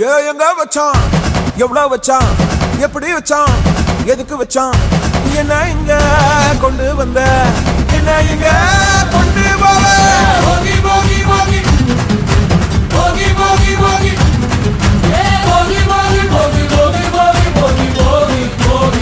ஏ எங்க வச்சான்? எவ்வளோ வச்சான்? எப்படி வச்சான்? எதுக்கு வச்சான்? என்ன இங்க கொண்டு வந்த?